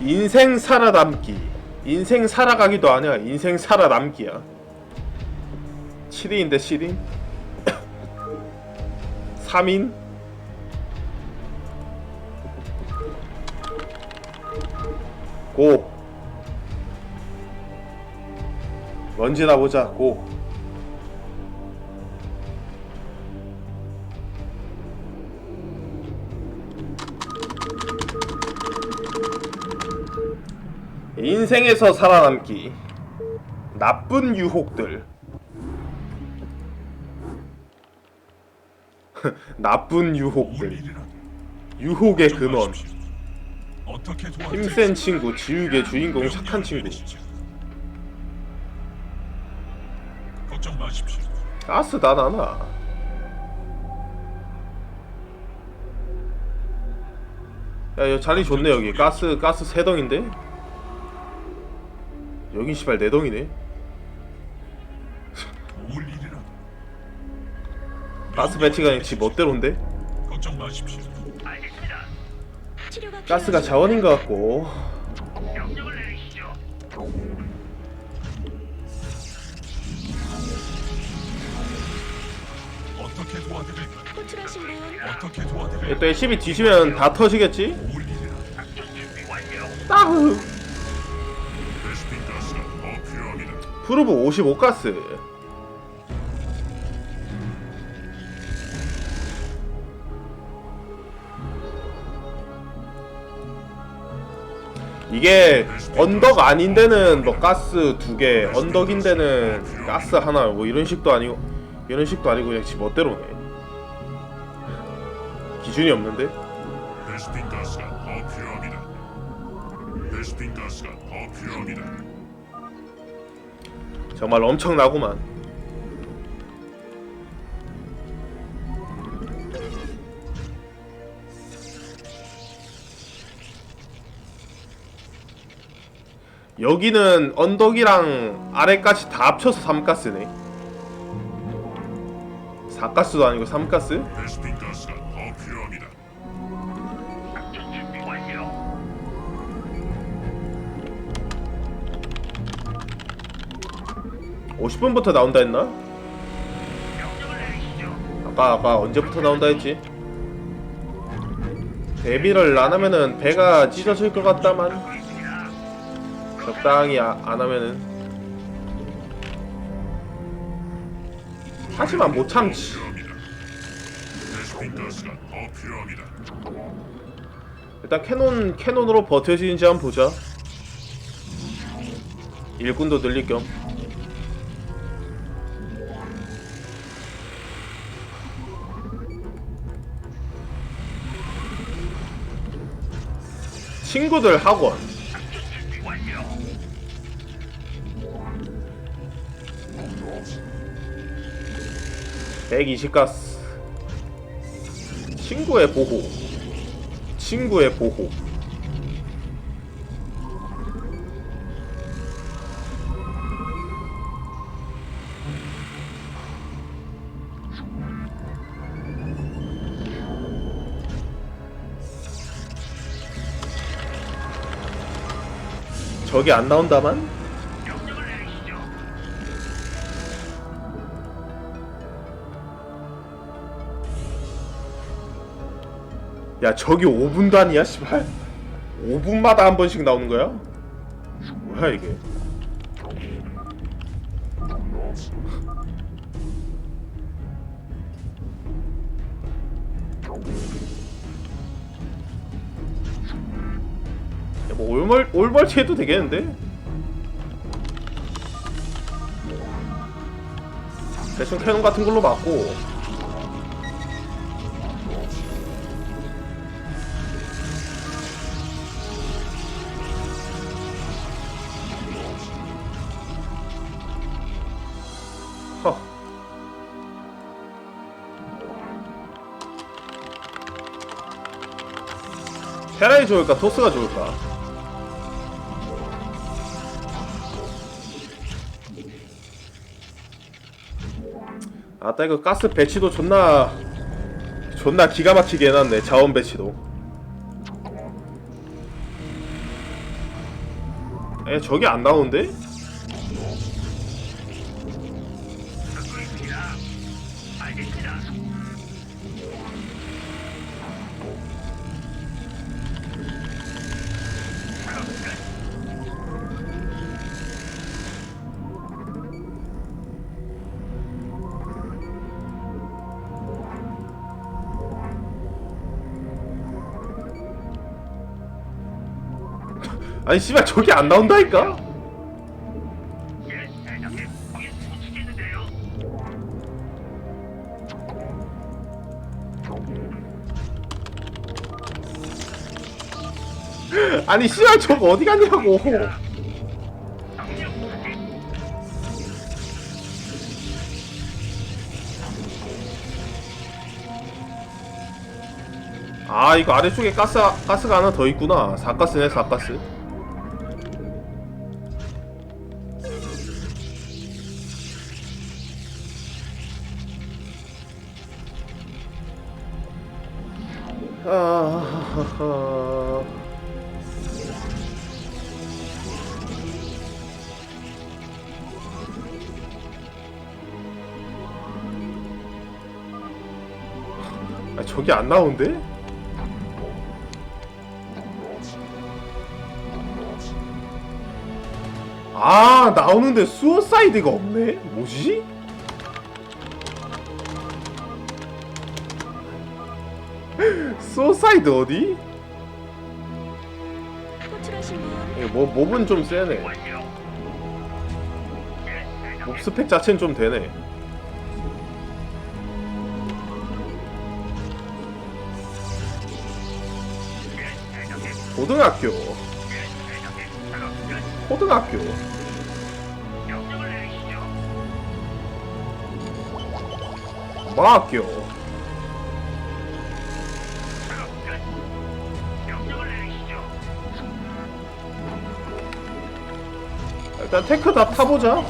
인생 살아남기. 인생 살아가기도 아니야. 인생 살아남기야. 7인인데 7인? 3인? 고. 먼지나 보자. 고 인생에서 살아남기 나쁜 유혹들. 나쁜 유혹들. 유혹의 근원. 힘센 친구 지우개 주인공 착한 친구. 가스 다 나나? 야, 야 자리 좋네 여기. 가스 가스 세 덩인데 여긴 시발 네 덩이네. 도울 일이라. 가스 배치가 그냥 지 멋대로인데? 걱정 마십시오. 치료가 가스가 필요하신 자원인 것 같고. 어떻게 도와드릴까요? 호출하신 분. 어떻게 도와드릴까요? 또 LCB 뒤지면 다 터지겠지? 따흐 프로브 55가스 이게 언덕 아닌 데는 뭐 가스 두 개, 언덕인 데는 가스 하나 뭐 이런 식도 아니고 이런 식도 아니고 그냥 지 멋대로네. 기준이 없는데? 베스핀 가스가 더 필요합니다. 베스핀 가스가 더 필요합니다. 정말 엄청나구만. 여기는 언덕이랑 아래까지 다 합쳐서 3가스네. 4가스도 아니고 3가스? 50분부터 나온다 했나? 아까 아까 언제부터 나온다 했지? 데뷔를 안 하면은 배가 찢어질 것 같다만 적당히 아, 안 하면은 하지만 못 참지. 일단 캐논 캐논으로 버텨지는지 한번 보자 일꾼도 늘릴 겸 친구들 학원. (120 가스) 친구의 보호. 친구의 보호 저기 안 나온다만? 야 저기 5분 단위야 씨발 5분마다 한 번씩 나오는 거야? 뭐야 이게 뭐 올멀 올멀티 해도 되겠는데? 대충 캐논 같은 걸로 맞고 허. 테라이 좋을까 토스가 좋을까? 아따 이거 그 가스 배치도 존나 존나 기가 막히게 해놨네 자원 배치도 에 저게 안 나오는데? 아니 씨발 저기 안 나온다니까? 아니 씨발 저거 어디 갔냐고. 아 이거 아래쪽에 가스 가스가 하나 더 있구나 사가스네 사가스 아, 저기 안 나오는데? 아 나오는데 수어사이드가 없네? 뭐지? 수어사이드 어디? 뭐 몹은 좀 세네. 몹 스펙 자체는 좀 되네 고등학교. 고등학교. 마학교. 일단 테크 다 타보자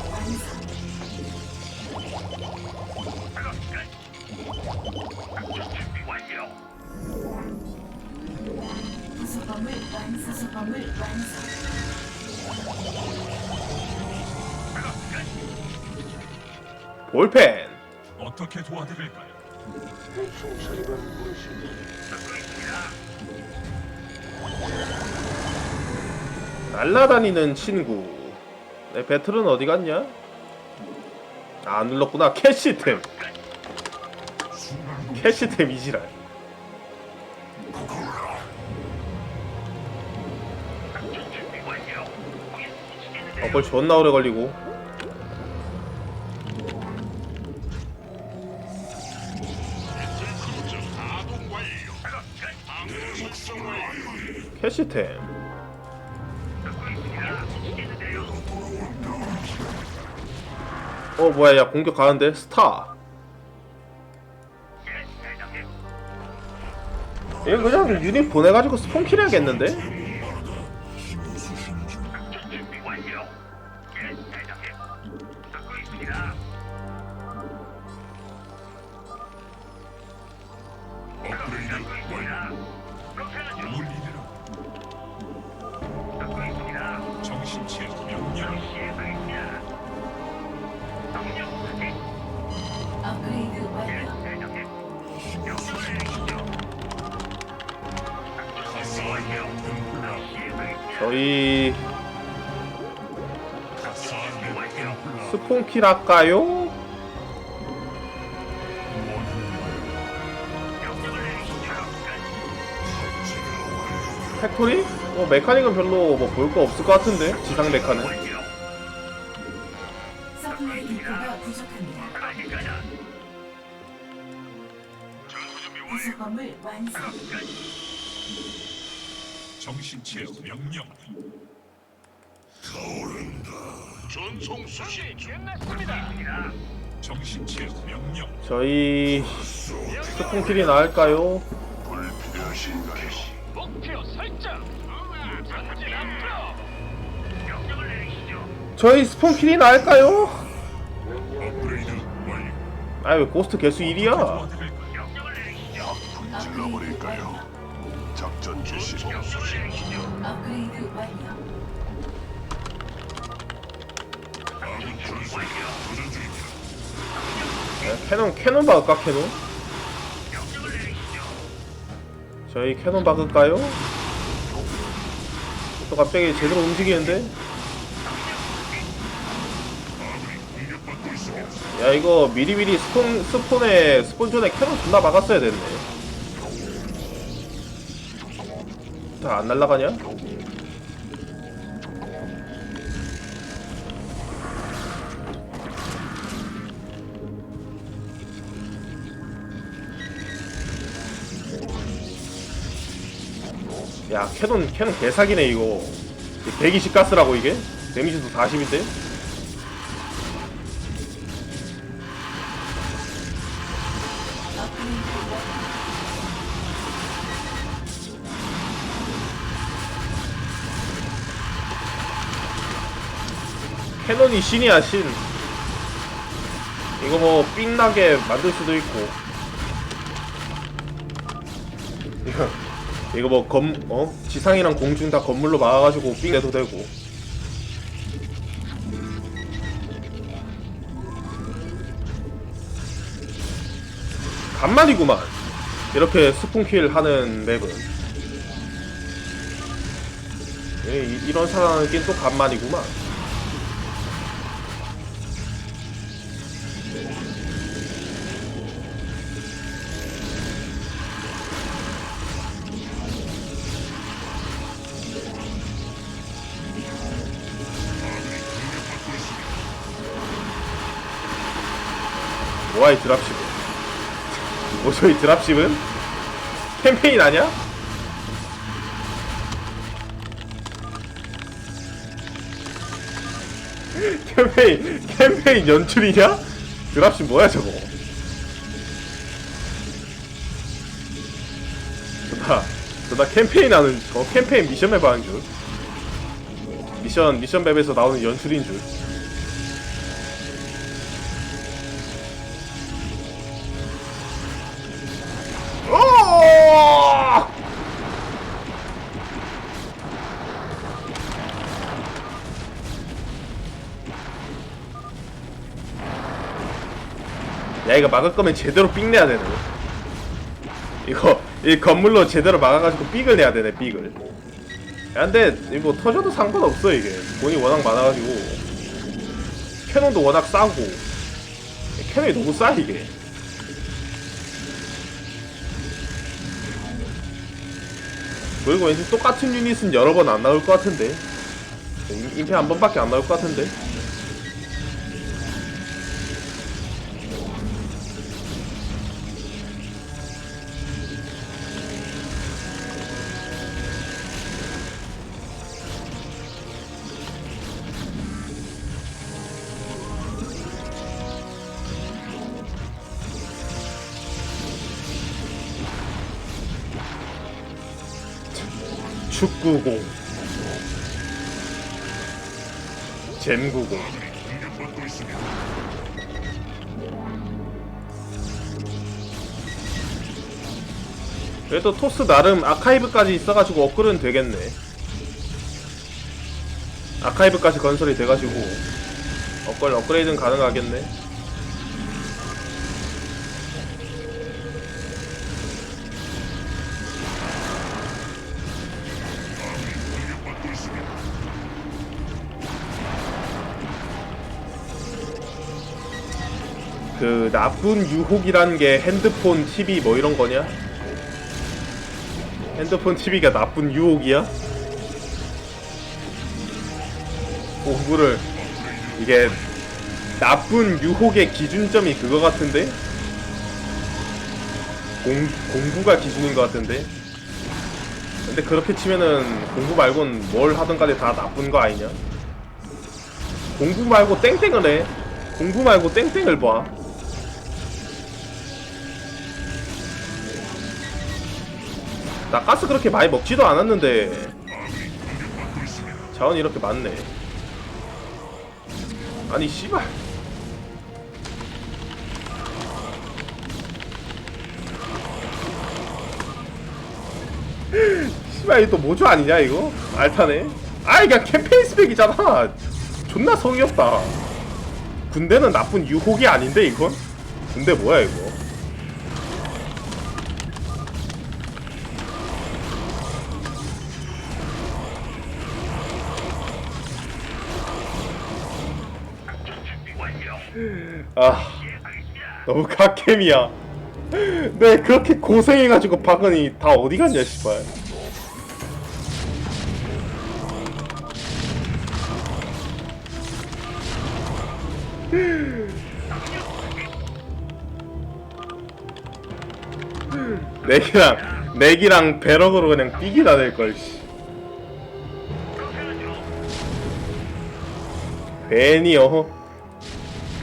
수범을 수범을. 볼펜 어떻게 도와드릴까요? 날라다니는 친구 내 배틀은 어디 갔냐? 아, 안 눌렀구나 캐시템 캐시템 이지랄 어, 걸 존나 오래 걸리고. 캐시템. 어 뭐야 야 공격 가는데 스타. 이거 그냥 유닛 보내가지고 스폰킬 해야겠는데? 스폰킬 할까요? 명령을 내리시죠. 끝. 팩토리? 어 메카닉은 별로 뭐 볼 거 없을 것 같은데 지상 메카는. 서플라이 부족합니다 끝. 정신체 명령 전송 수신 끝났습니다. 정신체 명령 저희 스폰킬이 나을까요? 목표 설정. 전진 앞으로. 명령을 내리시죠. 저희 스폰킬이 나을까요? 업그레이드 완료 아왜 고스트 개수 1이야? 도와드릴까요? 명령을 내리시죠. 업그레이드 완료 작전 개시. 업그레이드 완료 준비 네, 캐논 캐논 박을까 캐논? 저희 캐논 박을까요? 또 갑자기 제대로 움직이는데? 야 이거 미리미리 스폰 스폰에 스폰 존에 캐논 존나 막았어야 됐네. 다 안 날라가냐? 야 캐논 캐논 개사기네 이거 120 가스라고 이게? 데미지도 40인데? 캐논이 신이야 신 이거 뭐 삥나게 만들 수도 있고 이거 뭐 검 어? 지상이랑 공중 다 건물로 막아가지고 삥 내도 되고. 간만이구만. 이렇게 스푼킬 하는 맵은. 이, 이런 사람이긴 또 간만이구만 뭐야 이 드랍십은 뭐죠 이 드랍십은? 캠페인 아냐? 캠페인 캠페인 연출이냐? 드랍십 뭐야 저거 저나 저나 캠페인 하는 저 캠페인 미션 맵 하는 줄 미션 미션 맵에서 나오는 연출인 줄 이거 막을 거면 제대로 삑 내야 되네 이거 이 건물로 제대로 막아가지고 삑을 내야 되네 삑을. 야 근데 이거 터져도 상관없어 이게. 돈이 워낙 많아가지고. 캐논도 워낙 싸고. 캐논이 너무 싸 이게. 그리고 왠지 똑같은 유닛은 여러 번 안 나올 것 같은데? 임- 임페 한 번밖에 안 나올 것 같은데 축구공. 잼구공. 그래도 토스 나름 아카이브까지 있어가지고 업글은 되겠네. 아카이브까지 건설이 돼가지고 업글 업그레이드는 가능하겠네 그 나쁜 유혹이란 게 핸드폰, TV 뭐 이런 거냐? 핸드폰, TV가 나쁜 유혹이야? 공부를 이게 나쁜 유혹의 기준점이 그거 같은데? 공, 공부가 기준인 것 같은데? 근데 그렇게 치면은 공부 말곤 뭘 하든 간에 다 나쁜 거 아니냐? 공부 말고 땡땡을 해. 공부 말고 땡땡을 봐. 나 가스 그렇게 많이 먹지도 않았는데. 자원이 이렇게 많네. 아니 씨발. 씨발 이거 또 모조 아니냐 이거? 알타네. 아 이게 캠페인 스펙이잖아. 존나 성의 없다. 군대는 나쁜 유혹이 아닌데 이건? 근데 뭐야 이거 아. 너무 갓겜이야 내 그렇게 고생해가지고 박은이 다 어디 갔냐 씨발 내기랑 내기랑 배럭으로 그냥 삐기나 될걸 씨. 괜히 어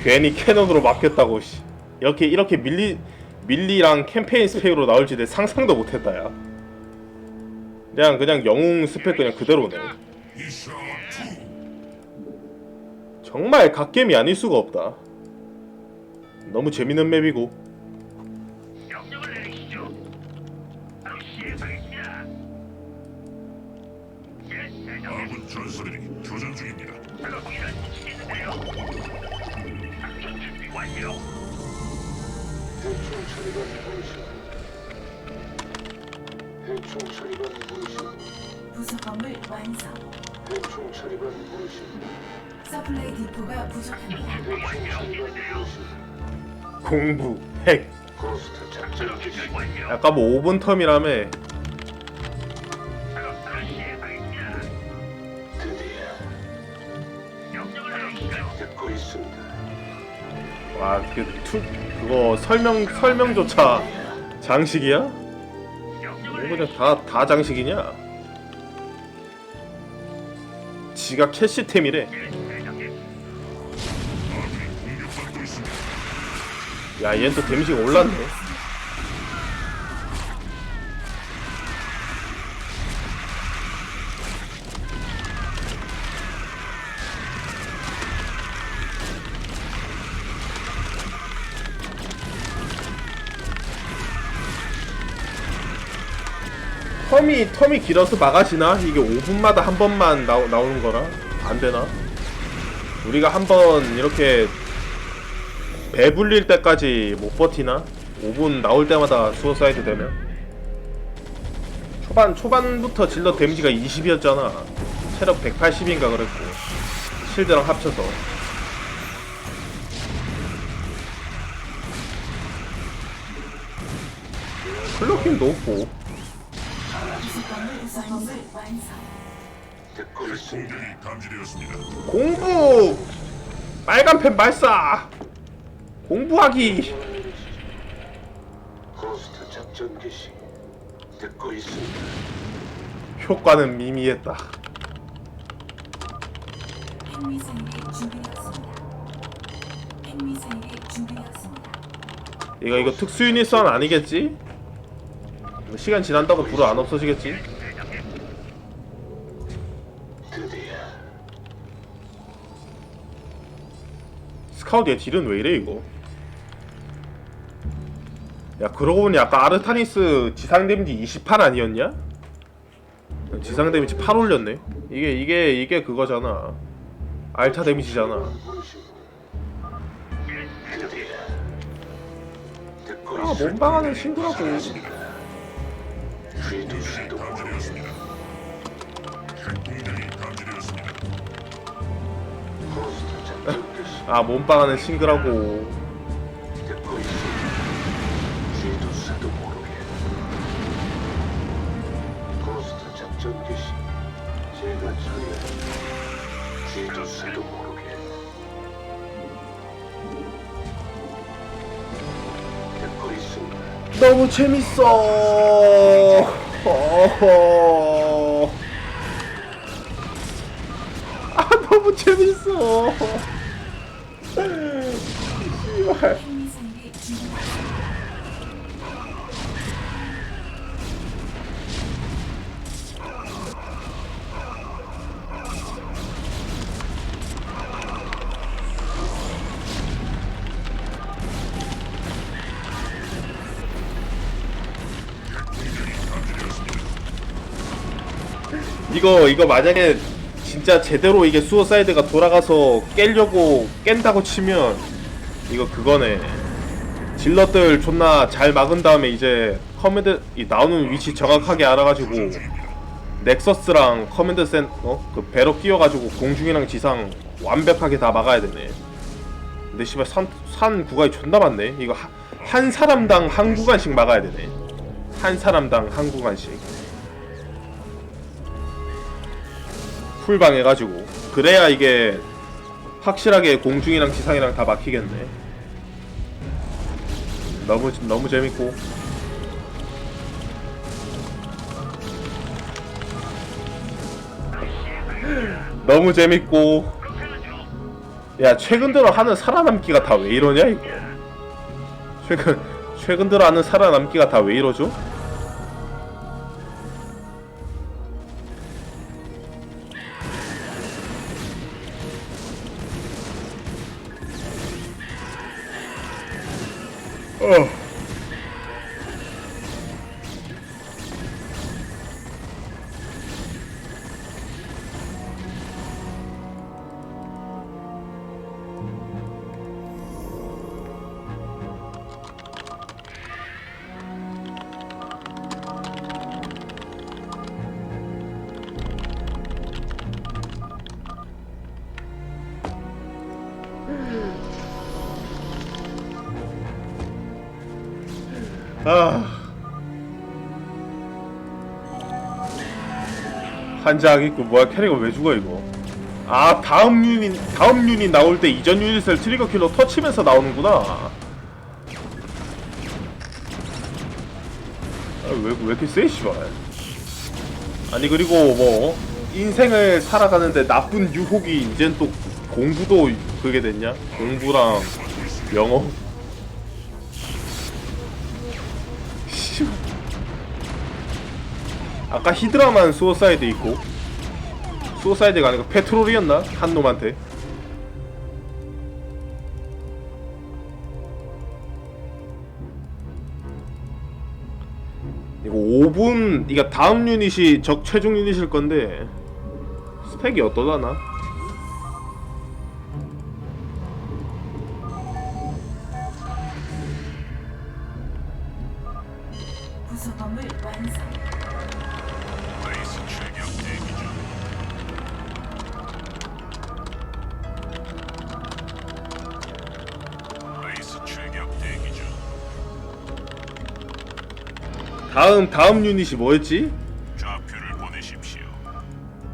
괜히 캐논으로 막혔다고 씨. 이렇게 이렇게 밀리 밀리랑 캠페인 스펙으로 나올지 내 상상도 못했다 야. 그냥 그냥 영웅 스펙 그냥 그대로네. 정말 갓겜이 아닐 수가 없다. 너무 재밌는 맵이고 대충 처리반 분신 서플라이 디포가 부족합니다. 처리반 공부 핵 고스트 작전 개시. 아까 뭐 5분 텀이라며. 드디어. 듣고 있습니다 와 그 투 그거 설명 설명조차 장식이야? 뭐 그냥 다 다 장식이냐? 지가 캐시템이래. 야 얘는 또 데미지가 올랐네 텀이 텀이 길어서 막아지나? 이게 5분마다 한 번만 나오, 나오는 거라 안 되나? 우리가 한 번 이렇게 배불릴 때까지 못 버티나? 5분 나올 때마다 수어사이드 되면 초반 초반부터 질러 데미지가 20이었잖아 체력 180인가 그랬고 실드랑 합쳐서 클로킹 높고 건물 부속 건물 완성. 듣고 있습니다 공격이 감지되었습니다. 공부 빨간 펜 발사 공부하기 고스트 작전 개시 듣고 있습니다 효과는 미미했다 핵미사일이 준비되었습니다. 핵미사일이 준비되었습니다. 이거 이거 특수 유닛 선 아니겠지? 뭐 시간 지난다고 불어 안 없어지겠지? 카우트 얘 딜은 왜 이래 이거? 야 그러고 보니 아까 아르타니스 지상 데미지 28 아니었냐? 지상 데미지 8 올렸네. 이게 이게 이게 그거잖아. 알타 데미지잖아. 아 몸빵하는 친구라고. 아 몸빵하는 친구라고. 듣고 쥐도 새도 모르게 고스트 작전 개시 제가 처리해 쥐도 새도 모르게 듣고 있습니다 너무 재밌어. 아 너무 재밌어. 이거 이거 만약에 진짜 제대로 이게 수어사이드가 돌아가서 깨려고 깬다고 치면 이거 그거네 질럿들 존나 잘 막은 다음에 이제 커맨드 이 나오는 위치 정확하게 알아가지고 넥서스랑 커맨드 센 어? 그 배로 끼워가지고 공중이랑 지상 완벽하게 다 막아야 되네. 근데 씨발 산, 산 구간이 존나 많네. 이거 하, 한 사람당 한 구간씩 막아야 되네. 한 사람당 한 구간씩. 풀방 해가지고 그래야 이게 확실하게 공중이랑 지상이랑 다 막히겠네. 너무 너무 재밌고. 너무 재밌고. 야 최근 들어 하는 살아남기가 다 왜 이러냐 이거. 최근 최근 들어 하는 살아남기가 다 왜 이러죠? 아. 한장 있고 뭐야 캐리가 왜 죽어 이거? 아 다음 유닛 다음 유닛 나올 때 이전 유닛을 트리거 킬러 터치면서 나오는구나. 아, 왜, 왜 이렇게 세, 씨발. 아니, 그리고 뭐, 인생을 살아가는데 나쁜 유혹이 이젠 또 공부도 그게 됐냐? 공부랑 영어? 아까 히드라만 수어사이드 있고 수어사이드가 아니고 페트롤이었나? 한 놈한테 이거 5분 이거 다음 유닛이 적 최종 유닛일 건데 스펙이 어떠다나? 다음 다음 유닛이 뭐였지? 좌표를 보내십시오.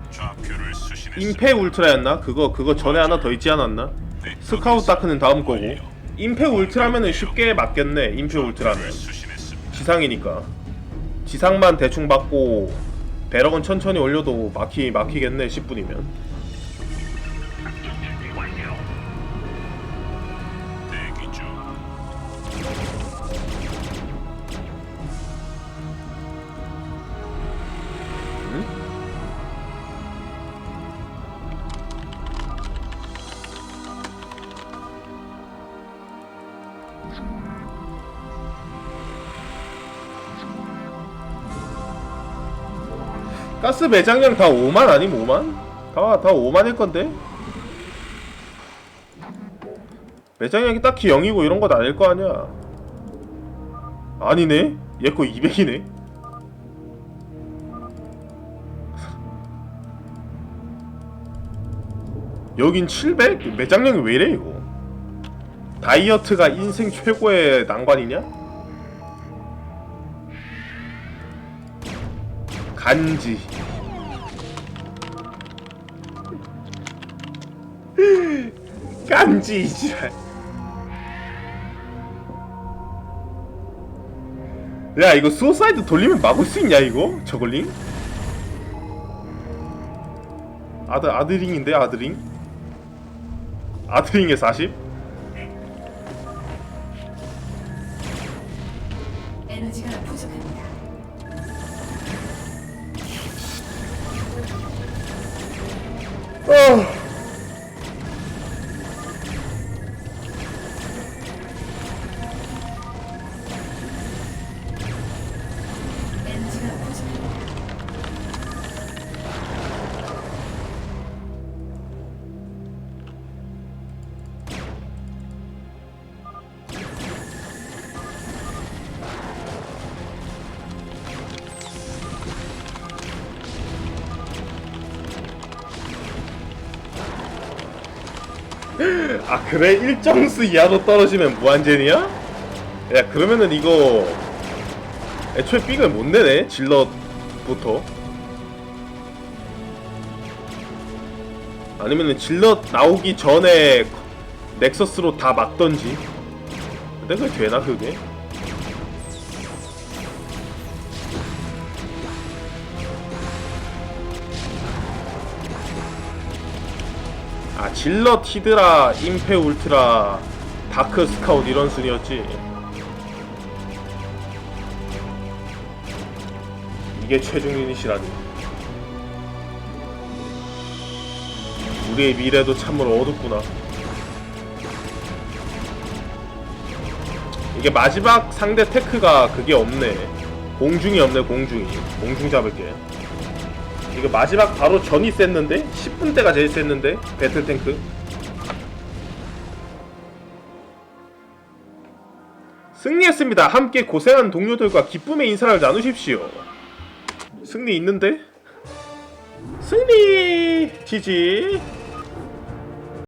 좌표를 수신했습니다. 임페 울트라였나? 그거 그거 전에 하나 더 있지 않았나? 네, 스카우트 다크는 다음 거고 임페 울트라면은 쉽게 맞겠네 임페 울트라면 수신했습니다. 지상이니까 지상만 대충 받고 배럭은 천천히 올려도 막히 막히겠네 10분이면 가스 매장량 다 5만 아님 5만? 다, 다 5만일 건데? 매장량이 딱히 0이고 이런 건 아닐 거 아니야 아니네? 얘 거 200이네? 여긴 700? 매장량이 왜 이래 이거 다이어트가 인생 최고의 난관이냐? 간지 간지 이지랄 야 이거 수어사이드 돌리면 막을 수 있냐 이거? 저글링? 아드 아드링인데 아드링? 아드링에 40? 아 그래 일정 수 이하로 떨어지면 무한젠이야? 야 그러면은 이거 애초에 삑을 못 내네 질럿부터 아니면은 질럿 나오기 전에 넥서스로 다 막던지 근데 그게 되나 그게? 아 질럿 히드라 임페 울트라 다크 스카웃 이런 순이었지. 이게 최종 유닛이라니. 우리의 미래도 참으로 어둡구나. 이게 마지막 상대 테크가 그게 없네. 공중이 없네 공중이. 공중 잡을게 이거 마지막 바로 전이 셌는데 10분 대가 제일 셌는데 배틀 탱크 승리했습니다. 함께 고생한 동료들과 기쁨의 인사를 나누십시오. 승리 있는데? 승리! 지지!